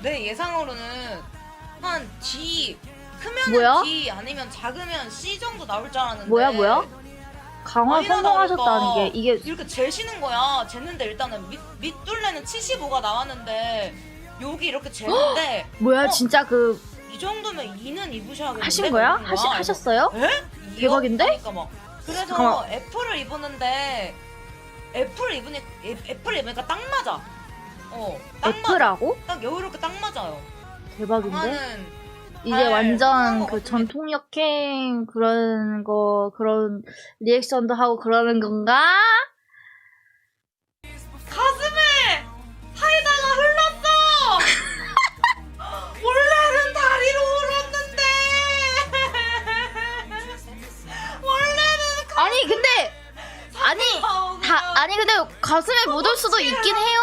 내 예상으로는 한 D 크면 뭐야? D 아니면 작으면 C 정도 나올 줄 알았는데 뭐야 뭐야? 강화 많이 성공하셨다는 게 이게 이렇게 재시는 거야. 쟀는데 일단은 밑, 밑둘레는 75가 나왔는데 여기 이렇게 재는데 뭐야 어? 진짜 그 이 정도면 2는 입으셔야겠는데 하신 거야? 그런 하시, 거야. 하셨어요? 에? 대박인데? 그러니까 막 그래서 잠깐만. 애플을 입었는데 애플을 입으니 애- 애플을 입으니까 딱 맞아. 어, 딱 맞아. 애플하고? 딱 여유롭게 딱 맞아요. 대박인데? 강화는 이제 잘 완전 성공한 그것 같은데. 전통 역행 그런 거 그런 리액션도 하고 그러는 건가? 가슴에 사이다가 흘렀어. 원래는 다리로 흘렀는데 원래는 아니 근데 아니 다 아니 근데 가슴에 묻을 수도 있긴 해요.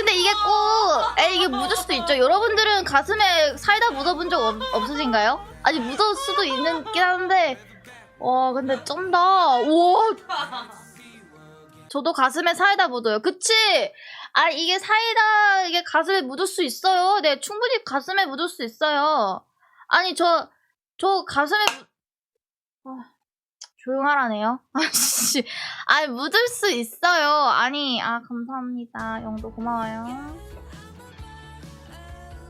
근데 이게 꼭 에, 이게 묻을 수도 있죠. 여러분들은 가슴에 사이다 묻어본 적 없, 없으신가요? 아니 묻을 수도 있는 긴 한데 와 근데 쩐다. 우와 저도 가슴에 사이다 묻어요. 그치? 아 이게 사이다 이게 가슴에 묻을 수 있어요. 네 충분히 가슴에 묻을 수 있어요. 아니 저 저 가슴에 묻... 아, 조용하라네요. 아씨, 아 묻을 수 있어요. 아니 아 감사합니다. 영도 고마워요.